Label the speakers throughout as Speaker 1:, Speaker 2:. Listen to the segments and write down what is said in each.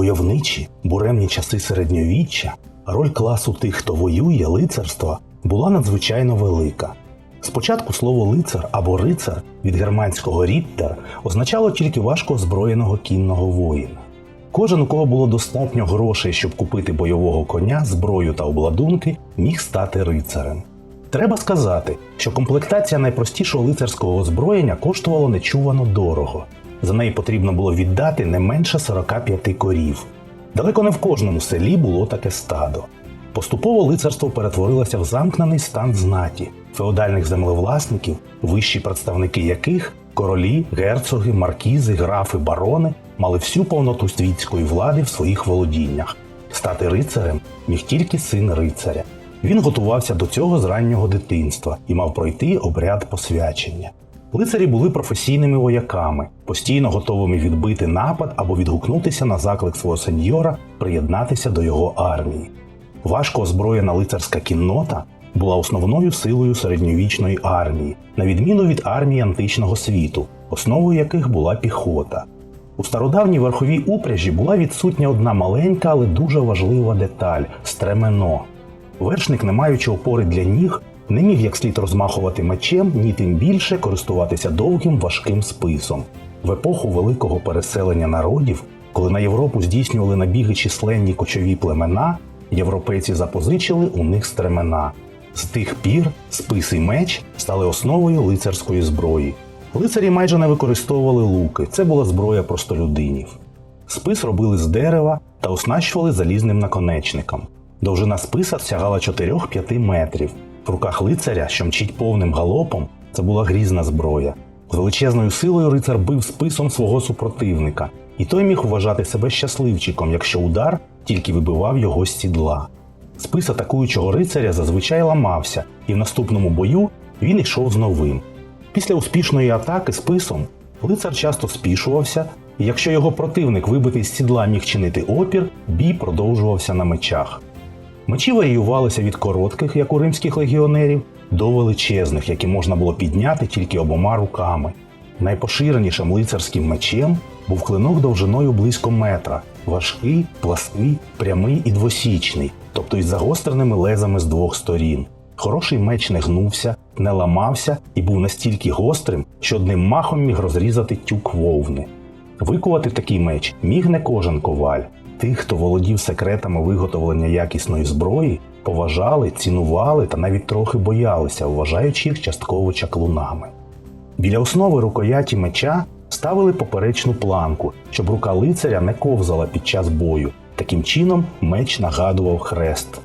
Speaker 1: войовничі, буремні часи середньовіччя роль класу тих, хто воює, лицарства, була надзвичайно велика. Спочатку слово лицар або рицар від германського ріттер означало тільки важко озброєного кінного воїна. Кожен, у кого було достатньо грошей, щоб купити бойового коня, зброю та обладунки, міг стати рицарем. Треба сказати, що комплектація найпростішого лицарського озброєння коштувала нечувано дорого. За неї потрібно було віддати не менше 45 корів. Далеко не в кожному селі було таке стадо. Поступово лицарство перетворилося в замкнений стан знаті, феодальних землевласників, вищі представники яких королі, герцоги, маркізи, графи, барони мали всю повноту світської влади в своїх володіннях. Стати рицарем міг тільки син рицаря. Він готувався до цього з раннього дитинства і мав пройти обряд посвячення. Лицарі були професійними вояками, постійно готовими відбити напад або відгукнутися на заклик свого сеньора приєднатися до його армії. Важко озброєна лицарська кіннота була основною силою середньовічної армії, на відміну від армії античного світу, основою яких була піхота. У стародавній верховій упряжі була відсутня одна маленька, але дуже важлива деталь стремено. Вершник, не маючи опори для ніг, не міг як слід розмахувати мечем, ні тим більше користуватися довгим важким списом. В епоху великого переселення народів, коли на Європу здійснювали набіги численні кочові племена, європейці запозичили у них стремена. З тих пір спис і меч стали основою лицарської зброї. Лицарі майже не використовували луки, це була зброя простолюдинів. Спис робили з дерева та оснащували залізним наконечником. Довжина списа сягала 4-5 метрів. В руках лицаря, що мчить повним галопом, це була грізна зброя. З величезною силою рицар бив списом свого супротивника, і той міг вважати себе щасливчиком, якщо удар тільки вибивав його з сідла. Спис атакуючого рицаря зазвичай ламався, і в наступному бою він йшов з новим. Після успішної атаки списом лицар часто спішувався, і якщо його противник, вибитий з сідла, міг чинити опір, бій продовжувався на мечах. Мечі варіювалися від коротких, як у римських легіонерів, до величезних, які можна було підняти тільки обома руками. Найпоширенішим лицарським мечем був клинок довжиною близько метра, важкий, плаский, прямий і двосічний, тобто із загостреними лезами з двох сторін. Хороший меч не гнувся, не ламався і був настільки гострим, що одним махом міг розрізати тюк вовни. Викувати такий меч міг не кожен коваль. Тих, хто володів секретами виготовлення якісної зброї, поважали, цінували та навіть трохи боялися, вважаючи їх частково чаклунами. Біля основи рукояті меча ставили поперечну планку, щоб рука лицаря не ковзала під час бою. Таким чином меч нагадував хрест.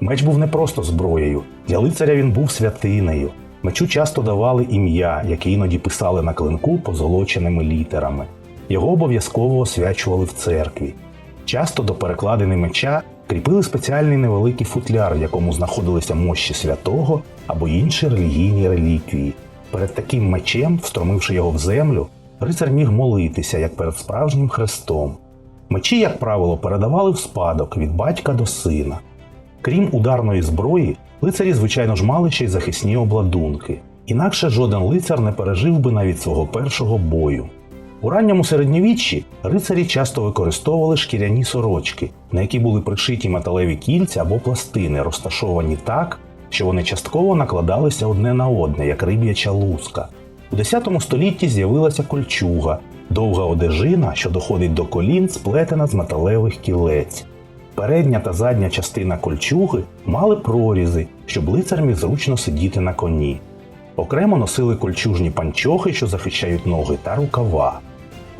Speaker 1: Меч був не просто зброєю, для лицаря він був святинею. Мечу часто давали ім'я, яке іноді писали на клинку позолоченими літерами. Його обов'язково освячували в церкві. Часто до перекладини меча кріпили спеціальний невеликий футляр, в якому знаходилися мощі святого або інші релігійні реліквії. Перед таким мечем, встромивши його в землю, рицар міг молитися як перед справжнім хрестом. Мечі, як правило, передавали в спадок від батька до сина. Крім ударної зброї, лицарі, звичайно ж, мали ще й захисні обладунки. Інакше жоден лицар не пережив би навіть свого першого бою. У ранньому середньовіччі рицарі часто використовували шкіряні сорочки, на які були пришиті металеві кільця або пластини, розташовані так, що вони частково накладалися одне на одне, як риб'яча луска. У X столітті з'явилася кольчуга, довга одежина, що доходить до колін, сплетена з металевих кілець. Передня та задня частина кольчуги мали прорізи, щоб лицар зручно сидіти на коні. Окремо носили кольчужні панчохи, що захищають ноги, та рукава.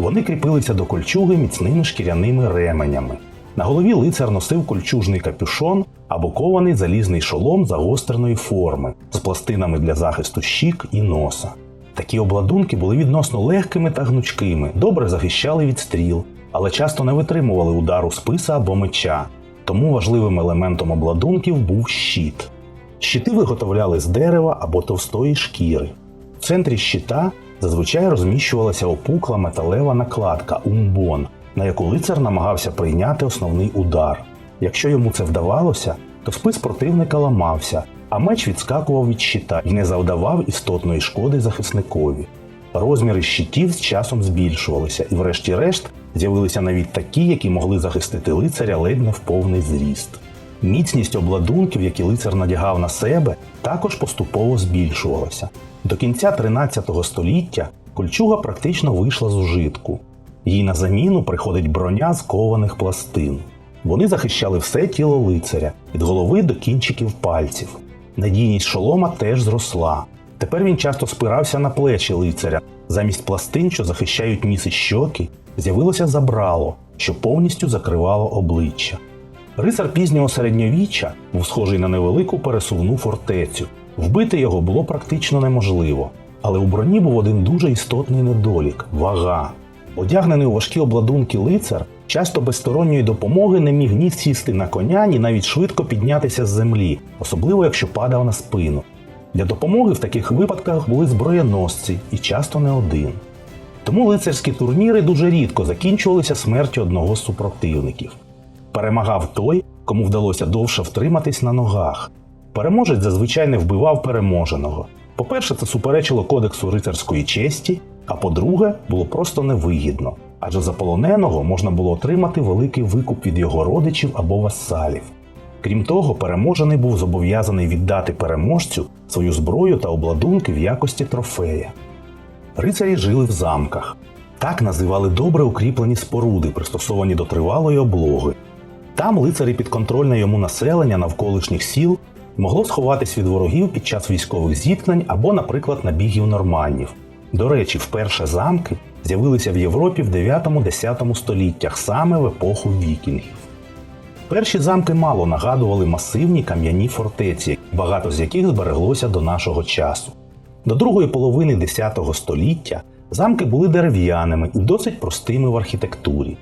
Speaker 1: Вони кріпилися до кольчуги міцними шкіряними ременями. На голові лицар носив кольчужний капюшон або кований залізний шолом загостреної форми з пластинами для захисту щік і носа. Такі обладунки були відносно легкими та гнучкими, добре захищали від стріл, але часто не витримували удару списа або меча, тому важливим елементом обладунків був щит. Щити виготовляли з дерева або товстої шкіри. В центрі щита зазвичай розміщувалася опукла металева накладка умбон, на яку лицар намагався прийняти основний удар. Якщо йому це вдавалося, то спис противника ламався, а меч відскакував від щита і не завдавав істотної шкоди захисникові. Розміри щитів з часом збільшувалися, і, врешті-решт, з'явилися навіть такі, які могли захистити лицаря ледь не в повний зріст. Міцність обладунків, які лицар надягав на себе, також поступово збільшувалася. До кінця 13 століття кольчуга практично вийшла з ужитку. Їй на заміну приходить броня з кованих пластин. Вони захищали все тіло лицаря від голови до кінчиків пальців. Надійність шолома теж зросла. Тепер він часто спирався на плечі лицаря. Замість пластин, що захищають ніс і щоки, з'явилося забрало, що повністю закривало обличчя. Рицар пізнього середньовіччя був схожий на невелику пересувну фортецю. Вбити його було практично неможливо. Але у броні був один дуже істотний недолік вага. Одягнений у важкі обладунки лицар часто без сторонньої допомоги не міг ні сісти на коня, ні навіть швидко піднятися з землі, особливо якщо падав на спину. Для допомоги в таких випадках були зброєносці і часто не один. Тому лицарські турніри дуже рідко закінчувалися смертю одного з супротивників. Перемагав той, кому вдалося довше втриматись на ногах. Переможець зазвичай не вбивав переможеного. По-перше, це суперечило кодексу рицарської честі, а по-друге, було просто невигідно, адже за полоненого можна було отримати великий викуп від його родичів або васалів. Крім того, переможений був зобов'язаний віддати переможцю свою зброю та обладунки в якості трофея. Рицарі жили в замках. Так називали добре укріплені споруди, пристосовані до тривалої облоги. Там лицарі підконтрольне йому населення навколишніх сіл могло сховатись від ворогів під час військових зіткнень або, наприклад, набігів норманнів. До речі, вперше замки з'явилися в Європі в 9-10 століттях, саме в епоху вікінгів. Перші замки мало нагадували масивні кам'яні фортеці, багато з яких збереглося до нашого часу. До другої половини X століття замки були дерев'яними і досить простими в архітектурі.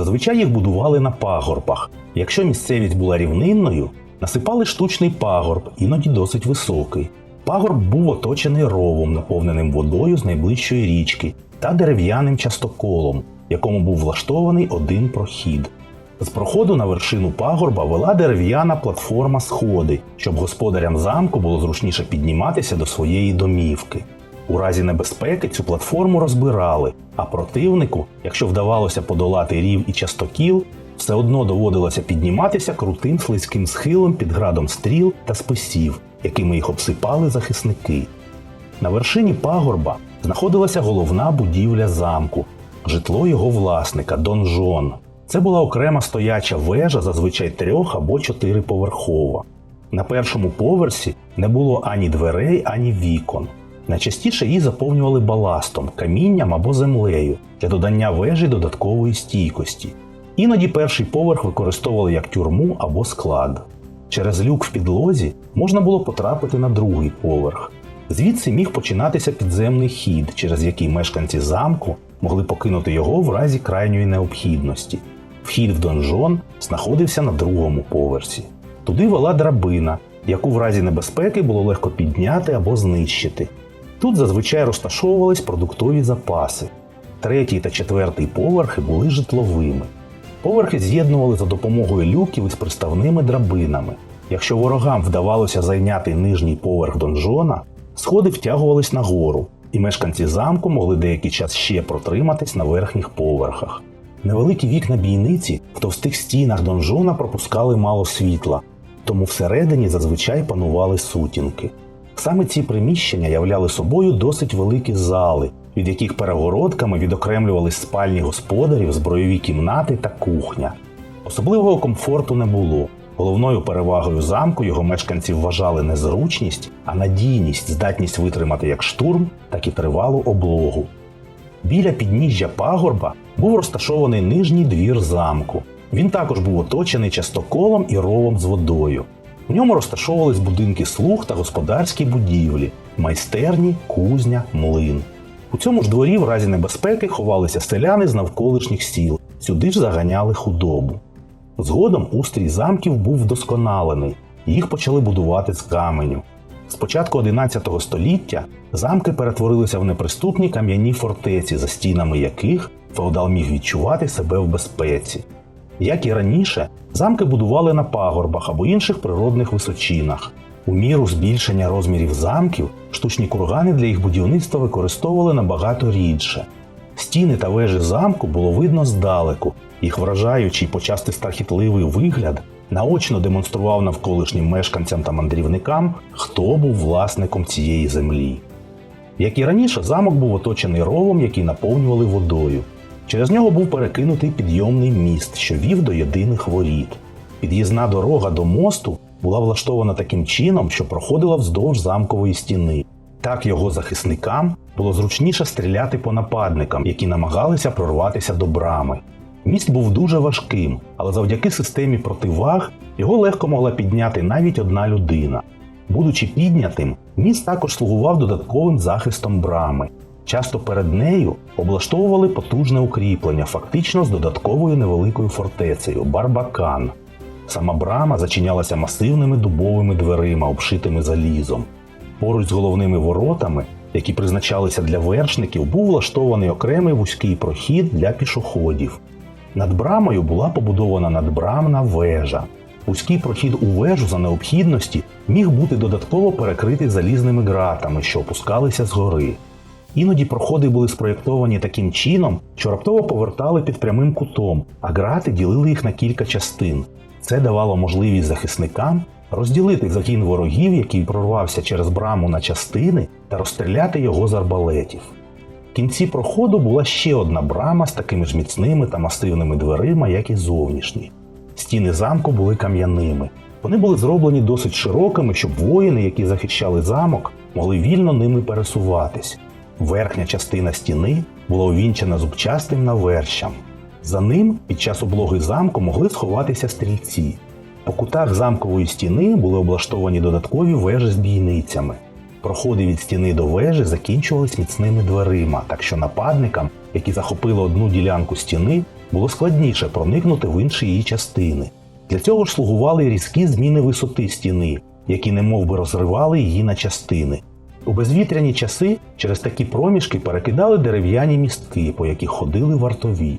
Speaker 1: Зазвичай їх будували на пагорбах. Якщо місцевість була рівнинною, насипали штучний пагорб, іноді досить високий. Пагорб був оточений ровом, наповненим водою з найближчої річки, та дерев'яним частоколом, якому був влаштований один прохід. З проходу на вершину пагорба вела дерев'яна платформа сходи, щоб господарям замку було зручніше підніматися до своєї домівки. У разі небезпеки цю платформу розбирали, а противнику, якщо вдавалося подолати рів і частокіл, все одно доводилося підніматися крутим слизьким схилом під градом стріл та списів, якими їх обсипали захисники. На вершині пагорба знаходилася головна будівля замку, житло його власника донжон. Це була окрема стояча вежа, зазвичай трьох або чотириповерхова. На першому поверсі не було ані дверей, ані вікон. Найчастіше її заповнювали баластом, камінням або землею для додання вежі додаткової стійкості. Іноді перший поверх використовували як тюрму або склад. Через люк в підлозі можна було потрапити на другий поверх. Звідси міг починатися підземний хід, через який мешканці замку могли покинути його в разі крайньої необхідності. Вхід в донжон знаходився на другому поверсі. Туди вела драбина, яку в разі небезпеки було легко підняти або знищити. Тут зазвичай розташовувались продуктові запаси. Третій та четвертий поверхи були житловими. Поверхи з'єднували за допомогою люків із приставними драбинами. Якщо ворогам вдавалося зайняти нижній поверх донжона, сходи втягувались нагору, і мешканці замку могли деякий час ще протриматись на верхніх поверхах. Невеликі вікна бійниці в товстих стінах донжона пропускали мало світла, тому всередині зазвичай панували сутінки. Саме ці приміщення являли собою досить великі зали, від яких перегородками відокремлювались спальні господарів, збройові кімнати та кухня. Особливого комфорту не було. Головною перевагою замку його мешканці вважали не зручність, а надійність, здатність витримати як штурм, так і тривалу облогу. Біля підніжжя пагорба був розташований нижній двір замку. Він також був оточений частоколом і ровом з водою. У ньому розташовувались будинки слуг та господарські будівлі, майстерні, кузня, млин. У цьому ж дворі в разі небезпеки ховалися селяни з навколишніх сіл, сюди ж заганяли худобу. Згодом устрій замків був вдосконалений, їх почали будувати з каменю. З початку 11 століття замки перетворилися в неприступні кам'яні фортеці, за стінами яких феодал міг відчувати себе в безпеці. Як і раніше, замки будували на пагорбах або інших природних височинах. У міру збільшення розмірів замків штучні кургани для їх будівництва використовували набагато рідше. Стіни та вежі замку було видно здалеку, їх вражаючий почасти страхітливий вигляд наочно демонстрував навколишнім мешканцям та мандрівникам, хто був власником цієї землі. Як і раніше, замок був оточений ровом, який наповнювали водою. Через нього був перекинутий підйомний міст, що вів до єдиних воріт. Під'їзна дорога до мосту була влаштована таким чином, що проходила вздовж замкової стіни. Так його захисникам було зручніше стріляти по нападникам, які намагалися прорватися до брами. Міст був дуже важким, але завдяки системі противаг його легко могла підняти навіть одна людина. Будучи піднятим, міст також слугував додатковим захистом брами. Часто перед нею облаштовували потужне укріплення, фактично з додатковою невеликою фортецею Барбакан. Сама брама зачинялася масивними дубовими дверима, обшитими залізом. Поруч з головними воротами, які призначалися для вершників, був влаштований окремий вузький прохід для пішоходів. Над брамою була побудована надбрамна вежа. Вузький прохід у вежу за необхідності міг бути додатково перекритий залізними ґратами, що опускалися згори. Іноді проходи були спроєктовані таким чином, що раптово повертали під прямим кутом, а грати ділили їх на кілька частин. Це давало можливість захисникам розділити загін ворогів, який прорвався через браму на частини, та розстріляти його з арбалетів. В кінці проходу була ще одна брама з такими ж міцними та масивними дверима, як і зовнішні. Стіни замку були кам'яними. Вони були зроблені досить широкими, щоб воїни, які захищали замок, могли вільно ними пересуватись. Верхня частина стіни була увінчена зубчастим навершам. За ним під час облоги замку могли сховатися стрільці. По кутах замкової стіни були облаштовані додаткові вежі з бійницями. Проходи від стіни до вежі закінчувались міцними дверима, так що нападникам, які захопили одну ділянку стіни, було складніше проникнути в інші її частини. Для цього ж слугували різкі зміни висоти стіни, які немов би розривали її на частини. У безвітряні часи через такі проміжки перекидали дерев'яні містки, по яких ходили вартові.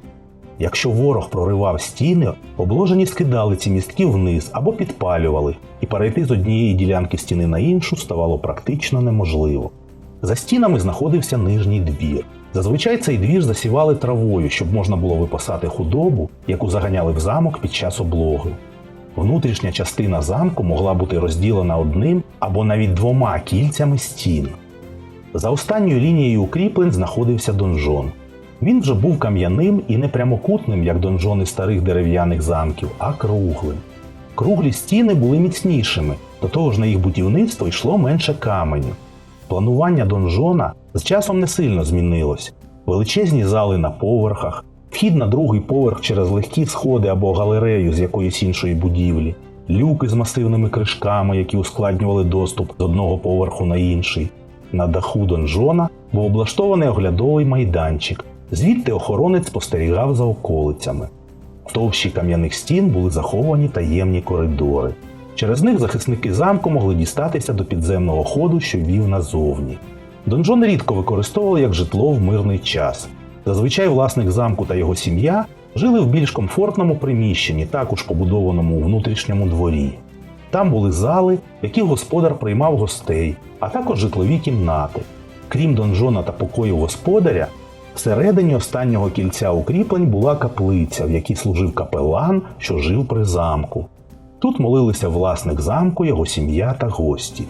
Speaker 1: Якщо ворог проривав стіни, обложені скидали ці містки вниз або підпалювали, і перейти з однієї ділянки стіни на іншу ставало практично неможливо. За стінами знаходився нижній двір. Зазвичай цей двір засівали травою, щоб можна було випасати худобу, яку заганяли в замок під час облоги. Внутрішня частина замку могла бути розділена одним або навіть двома кільцями стін. За останньою лінією укріплень знаходився донжон. Він вже був кам'яним і не прямокутним, як донжони старих дерев'яних замків, а круглим. Круглі стіни були міцнішими, до того ж на їх будівництво йшло менше каменю. Планування донжона з часом не сильно змінилось. Величезні зали на поверхах, вхід на другий поверх через легкі сходи або галерею з якоїсь іншої будівлі, люки з масивними кришками, які ускладнювали доступ з одного поверху на інший. На даху донжона був облаштований оглядовий майданчик, звідти охоронець спостерігав за околицями. В товщі кам'яних стін були заховані таємні коридори. Через них захисники замку могли дістатися до підземного ходу, що вів назовні. Донжон рідко використовували як житло в мирний час. Зазвичай власник замку та його сім'я жили в більш комфортному приміщенні, також побудованому у внутрішньому дворі. Там були зали, в яких господар приймав гостей, а також житлові кімнати. Крім донжона та покою господаря, всередині останнього кільця укріплень була каплиця, в якій служив капелан, що жив при замку. Тут молилися власник замку, його сім'я та гості.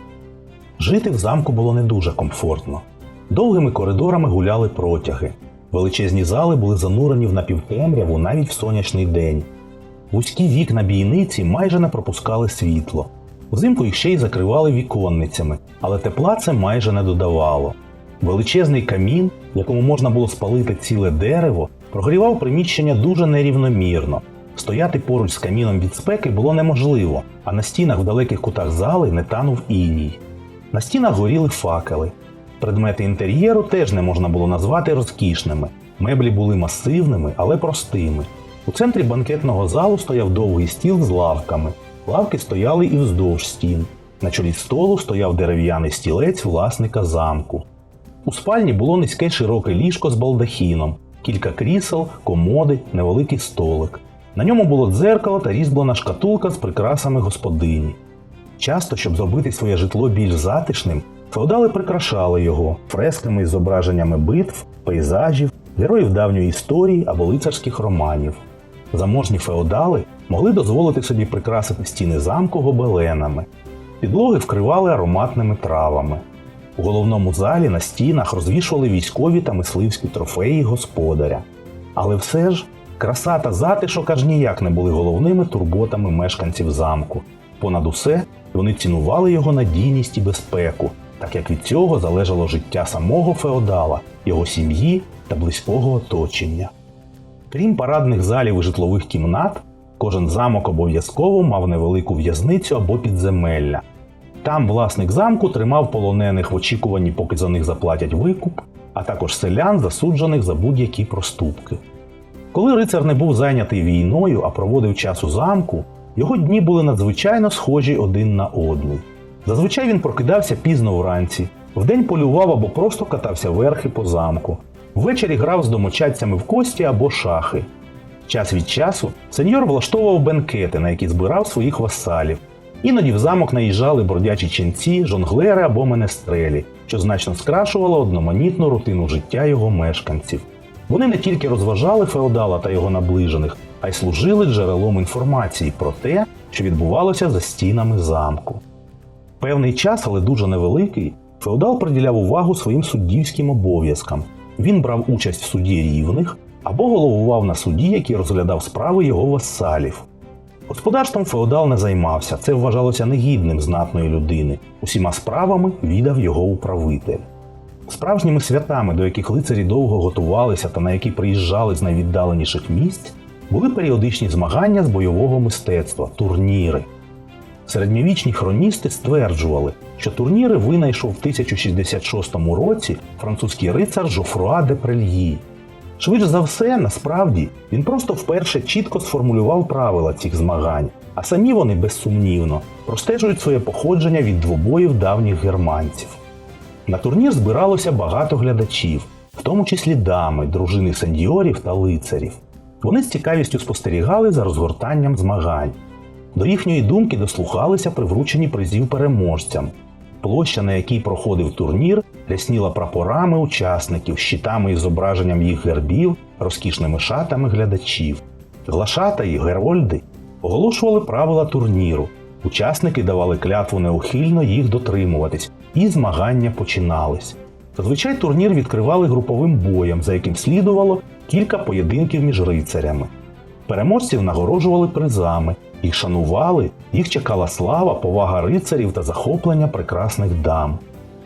Speaker 1: Жити в замку було не дуже комфортно. Довгими коридорами гуляли протяги. Величезні зали були занурені в напівтемряву навіть в сонячний день. Вузькі вікна бійниці майже не пропускали світло. Взимку їх ще й закривали віконницями, але тепла це майже не додавало. Величезний камін, в якому можна було спалити ціле дерево, прогрівав приміщення дуже нерівномірно. Стояти поруч з каміном від спеки було неможливо, а на стінах в далеких кутах зали не танув іній. На стінах горіли факели. Предмети інтер'єру теж не можна було назвати розкішними. Меблі були масивними, але простими. У центрі банкетного залу стояв довгий стіл з лавками. Лавки стояли і вздовж стін. На чолі столу стояв дерев'яний стілець власника замку. У спальні було низьке широке ліжко з балдахіном, кілька крісел, комоди, невеликий столик. На ньому було дзеркало та різьблена шкатулка з прикрасами господині. Часто, щоб зробити своє житло більш затишним, феодали прикрашали його фресками із зображеннями битв, пейзажів, героїв давньої історії або лицарських романів. Заможні феодали могли дозволити собі прикрасити стіни замку гобеленами. Підлоги вкривали ароматними травами. У головному залі на стінах розвішували військові та мисливські трофеї господаря. Але все ж краса та затишок аж ніяк не були головними турботами мешканців замку. Понад усе вони цінували його надійність і безпеку, так як від цього залежало життя самого феодала, його сім'ї та близького оточення. Крім парадних залів і житлових кімнат, кожен замок обов'язково мав невелику в'язницю або підземелля. Там власник замку тримав полонених в очікуванні, поки за них заплатять викуп, а також селян, засуджених за будь-які проступки. Коли рицар не був зайнятий війною, а проводив час у замку, його дні були надзвичайно схожі один на одний. Зазвичай він прокидався пізно вранці, вдень полював або просто катався верхи по замку, ввечері грав з домочадцями в кості або шахи. Час від часу сеньор влаштовував бенкети, на які збирав своїх васалів. Іноді в замок наїжджали бродячі ченці, жонглери або менестрелі, що значно скрашувало одноманітну рутину життя його мешканців. Вони не тільки розважали феодала та його наближених, а й служили джерелом інформації про те, що відбувалося за стінами замку. Певний час, але дуже невеликий, феодал приділяв увагу своїм суддівським обов'язкам. Він брав участь в суді рівних або головував на суді, який розглядав справи його васалів. Господарством феодал не займався, це вважалося негідним знатної людини. Усіма справами віддав його управитель. Справжніми святами, до яких лицарі довго готувалися та на які приїжджали з найвіддаленіших місць, були періодичні змагання з бойового мистецтва турніри. Середньовічні хроністи стверджували, що турніри винайшов в 1066 році французький рицар Жофруа де Прельї. Швидше за все, насправді, він просто вперше чітко сформулював правила цих змагань, а самі вони безсумнівно простежують своє походження від двобоїв давніх германців. На турнір збиралося багато глядачів, в тому числі дами, дружини сеньорів та лицарів. Вони з цікавістю спостерігали за розгортанням змагань. До їхньої думки дослухалися при врученні призів переможцям. Площа, на якій проходив турнір, рясніла прапорами учасників, щитами із зображенням їх гербів, розкішними шатами глядачів. Глашата і герольди оголошували правила турніру. Учасники давали клятву неухильно їх дотримуватись, і змагання починались. Зазвичай турнір відкривали груповим боєм, за яким слідувало кілька поєдинків між рицарями. Переможців нагороджували призами, їх шанували, їх чекала слава, повага рицарів та захоплення прекрасних дам.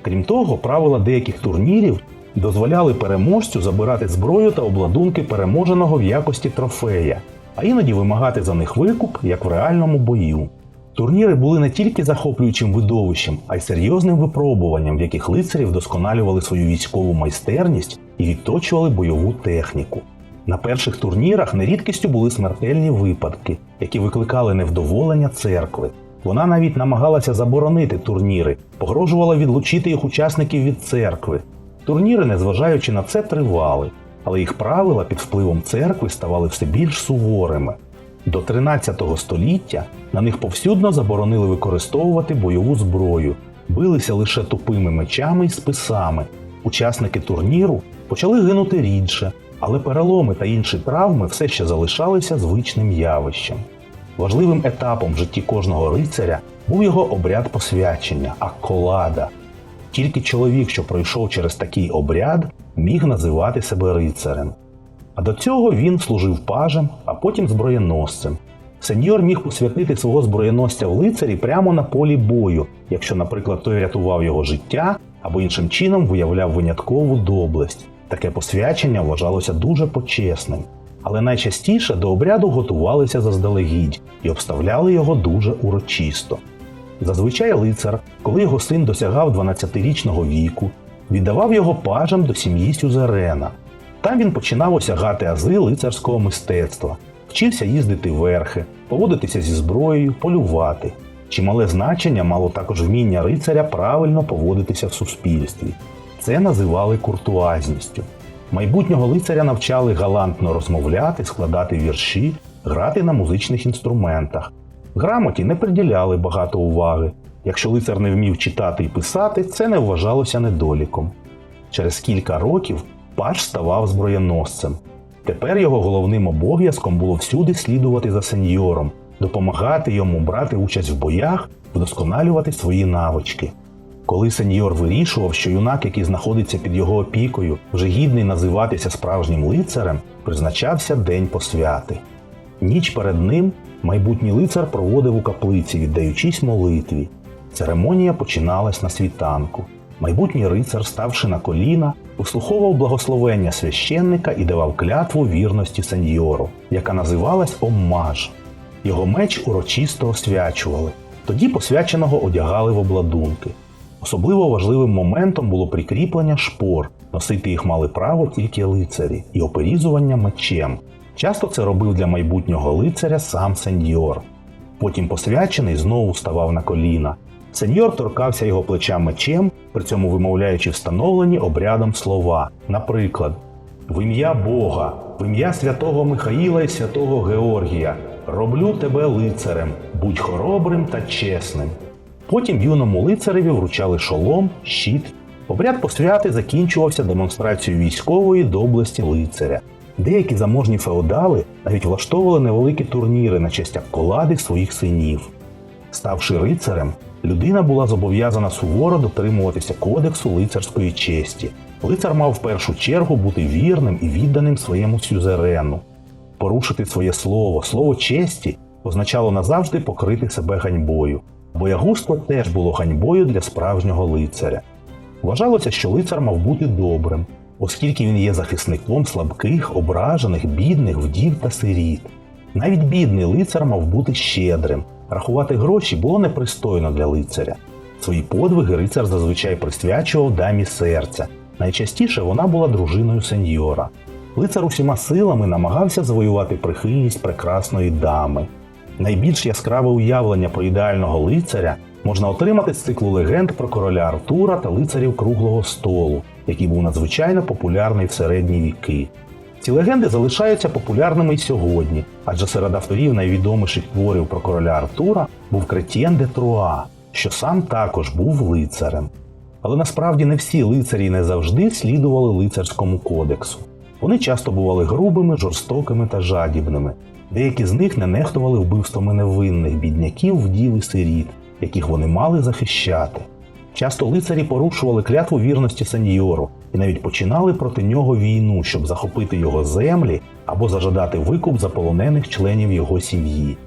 Speaker 1: Крім того, правила деяких турнірів дозволяли переможцю забирати зброю та обладунки переможеного в якості трофея, а іноді вимагати за них викуп, як в реальному бою. Турніри були не тільки захоплюючим видовищем, а й серйозним випробуванням, в яких лицарі вдосконалювали свою військову майстерність і відточували бойову техніку. На перших турнірах нерідкістю були смертельні випадки, які викликали невдоволення церкви. Вона навіть намагалася заборонити турніри, погрожувала відлучити їх учасників від церкви. Турніри, незважаючи на це, тривали, але їх правила під впливом церкви ставали все більш суворими. До 13 століття на них повсюдно заборонили використовувати бойову зброю, билися лише тупими мечами і списами. Учасники турніру почали гинути рідше, але переломи та інші травми все ще залишалися звичним явищем. Важливим етапом в житті кожного рицаря був його обряд посвячення акколада. Тільки чоловік, що пройшов через такий обряд, міг називати себе рицарем. А до цього він служив пажем, а потім зброєносцем. Сеньор міг посвятити свого зброєносця в лицарі прямо на полі бою, якщо, наприклад, той рятував його життя або іншим чином виявляв виняткову доблесть. Таке посвячення вважалося дуже почесним. Але найчастіше до обряду готувалися заздалегідь і обставляли його дуже урочисто. Зазвичай лицар, коли його син досягав 12-річного віку, віддавав його пажам до сім'ї Сюзерена. Там він починав осягати ази лицарського мистецтва, вчився їздити верхи, поводитися зі зброєю, полювати. Чимале значення мало також вміння рицаря правильно поводитися в суспільстві. Це називали куртуазністю. Майбутнього лицаря навчали галантно розмовляти, складати вірші, грати на музичних інструментах. Грамоті не приділяли багато уваги, Якщо лицар не вмів читати і писати, це не вважалося недоліком. Через кілька років паж ставав зброєносцем. Тепер його головним обов'язком було всюди слідувати за сеньором, допомагати йому брати участь в боях, вдосконалювати свої навички. Коли сеньор вирішував, що юнак, який знаходиться під його опікою, вже гідний називатися справжнім лицарем, призначався день посвяти. Ніч перед ним майбутній лицар проводив у каплиці, віддаючись молитві. Церемонія починалась на світанку. Майбутній рицар, ставши на коліна, вислуховував благословення священника і давав клятву вірності сеньору, яка називалась оммаж. Його меч урочисто освячували. Тоді посвяченого одягали в обладунки. Особливо важливим моментом було прикріплення шпор, носити їх мали право тільки лицарі, і оперізування мечем. Часто це робив для майбутнього лицаря сам сеньор. Потім посвячений знову ставав на коліна. Сеньор торкався його плеча мечем, при цьому вимовляючи встановлені обрядом слова, наприклад, в ім'я Бога, в ім'я святого Михаїла і святого Георгія, роблю тебе лицарем, будь хоробрим та чесним. Потім юному лицареві вручали шолом, щит. Обряд посвяти закінчувався демонстрацією військової доблесті лицаря. Деякі заможні феодали навіть влаштовували невеликі турніри на честь колади своїх синів. Ставши рицарем, людина була зобов'язана суворо дотримуватися кодексу лицарської честі. Лицар мав в першу чергу бути вірним і відданим своєму сюзерену. Порушити своє слово, слово честі означало назавжди покрити себе ганьбою. Боягузтво теж було ганьбою для справжнього лицаря. Вважалося, що лицар мав бути добрим, оскільки він є захисником слабких, ображених, бідних, вдів та сиріт. Навіть бідний лицар мав бути щедрим. Рахувати гроші було непристойно для лицаря. Свої подвиги лицар зазвичай присвячував дамі серця. Найчастіше вона була дружиною сеньора. Лицар усіма силами намагався завоювати прихильність прекрасної дами. Найбільш яскраве уявлення про ідеального лицаря можна отримати з циклу легенд про короля Артура та лицарів круглого столу, який був надзвичайно популярний в середні віки. Ці легенди залишаються популярними й сьогодні, адже серед авторів найвідоміших творів про короля Артура був Кретєн де Труа, що сам також був лицарем. Але насправді не всі лицарі не завжди слідували лицарському кодексу. Вони часто бували грубими, жорстокими та жадібними. Деякі з них не нехтували вбивствами невинних бідняків, вдів і сиріт, яких вони мали захищати. Часто лицарі порушували клятву вірності сеньору і навіть починали проти нього війну, щоб захопити його землі або зажадати викуп заполонених членів його сім'ї.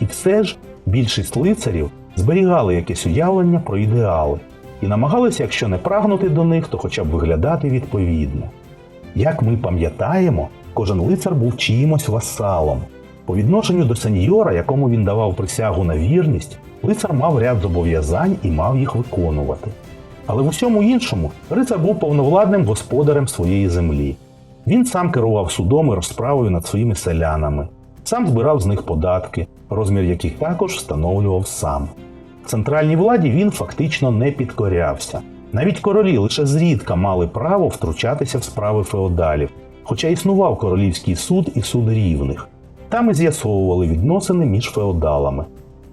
Speaker 1: І все ж більшість лицарів зберігали якесь уявлення про ідеали і намагалися, якщо не прагнути до них, то хоча б виглядати відповідно. Як ми пам'ятаємо, кожен лицар був чиїмось васалом. По відношенню до сеньора, якому він давав присягу на вірність, лицар мав ряд зобов'язань і мав їх виконувати. Але в усьому іншому рицар був повновладним господарем своєї землі. Він сам керував судом і розправою над своїми селянами, сам збирав з них податки, розмір яких також встановлював сам. Центральній владі він фактично не підкорявся. Навіть королі лише зрідка мали право втручатися в справи феодалів, хоча існував королівський суд і суд рівних. Там і з'ясовували відносини між феодалами.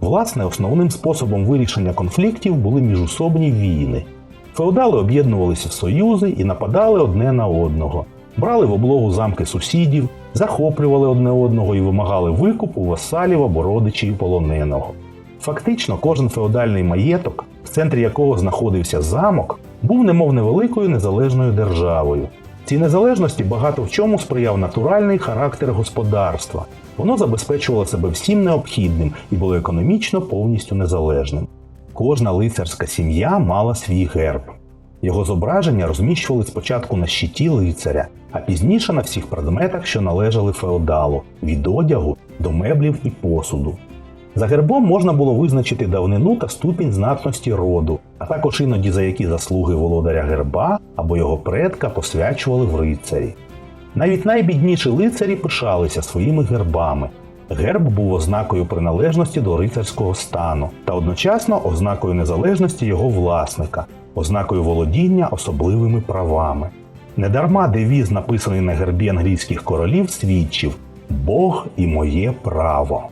Speaker 1: Власне, основним способом вирішення конфліктів були міжусобні війни. Феодали об'єднувалися в союзи і нападали одне на одного, брали в облогу замки сусідів, захоплювали одне одного і вимагали викупу васалів або родичів полоненого. Фактично, кожен феодальний маєток, в центрі якого знаходився замок, був немов невеликою незалежною державою. Цій незалежності багато в чому сприяв натуральний характер господарства. Воно забезпечувало себе всім необхідним і було економічно повністю незалежним. Кожна лицарська сім'я мала свій герб. Його зображення розміщували спочатку на щиті лицаря, а пізніше на всіх предметах, що належали феодалу, від одягу до меблів і посуду. За гербом можна було визначити давнину та ступінь знатності роду, а також іноді за які заслуги володаря герба або його предка посвячували в рицарі. Навіть найбідніші лицарі пишалися своїми гербами. Герб був ознакою приналежності до рицарського стану та одночасно ознакою незалежності його власника, ознакою володіння особливими правами. Недарма девіз, написаний на гербі англійських королів, свідчив Бог і моє право.